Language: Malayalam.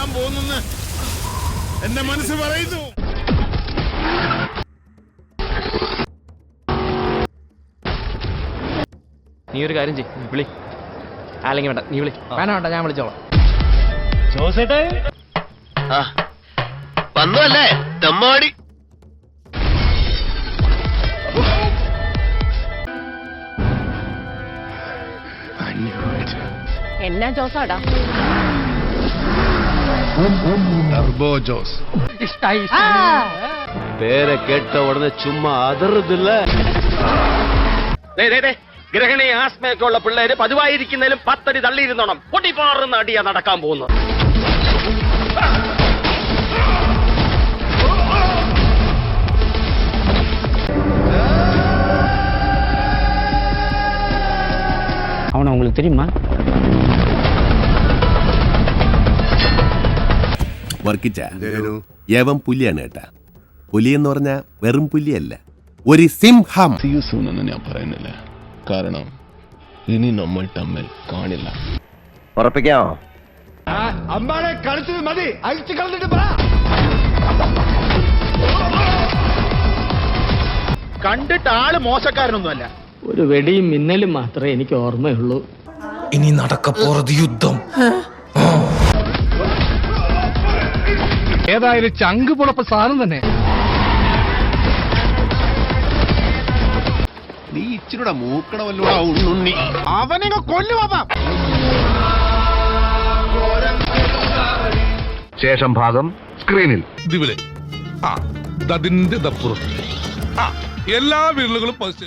വരാൻ പോകുന്നെന്ന് എന്റെ മനസ്സ് പറയുന്നു. നീ ഒരു കാര്യം ചെയ്യ് വിളി. അല്ലെങ്കിൽ വേണ്ട നീ വിളി. വേണ്ട വേണ്ട ഞാൻ വിളിച്ചോളാം. തെമ്മാടി. എന്നാ ജോസാടാ? പേരെ കേട്ട ഉടനെ ചുമ്മാ അതറുതില്ല ഗ്രഹണി ആസ്മയൊക്കെ ഉള്ള പിള്ളേര് പതിവായിരിക്കുന്നതിലും പത്തടി തള്ളിയിരുന്നോണം പൊട്ടിപ്പാറുന്ന അടിയാ നടക്കാൻ പോകുന്നത് அவனை உங்களுக்கு தெரியுமா വർക്കിച്ച? യവം പുലിയാണ് കേട്ടാ പുലി എന്ന് പറഞ്ഞ വെറും പുലിയല്ല. ഒരു സിംഹം. എന്ന് ഞാൻ പറയുന്നില്ല. കാരണം ഇനി നമ്മൾ തമ്മിൽ കാണില്ല. ഉറപ്പിക്കാമോ കണ്ടിട്ട് ആൾ മോശക്കാരനൊന്നുമല്ല. ഒരു വെടിയും മിന്നലും മാത്രമേ എനിക്ക് ഓർമ്മയുള്ളൂ. ഇനി നടക്കപ്പോറത് യുദ്ധം. ഏതായാലും ചങ്ക് പുളപ്പ സാധനം തന്നെ. നീ ഇച്ചിരൂടെ മൂക്കണമല്ലോ ഉണ്ണുണ്ണി. അവനെ കൊല്ലുവാ ശേഷം ഭാഗം സ്ക്രീനിൽ. ഇതിവിടെ. ആ അതിന്റെ ദപ്പുറത്ത് ആ എല്ലാ വിരലുകളും പതിച്ചു.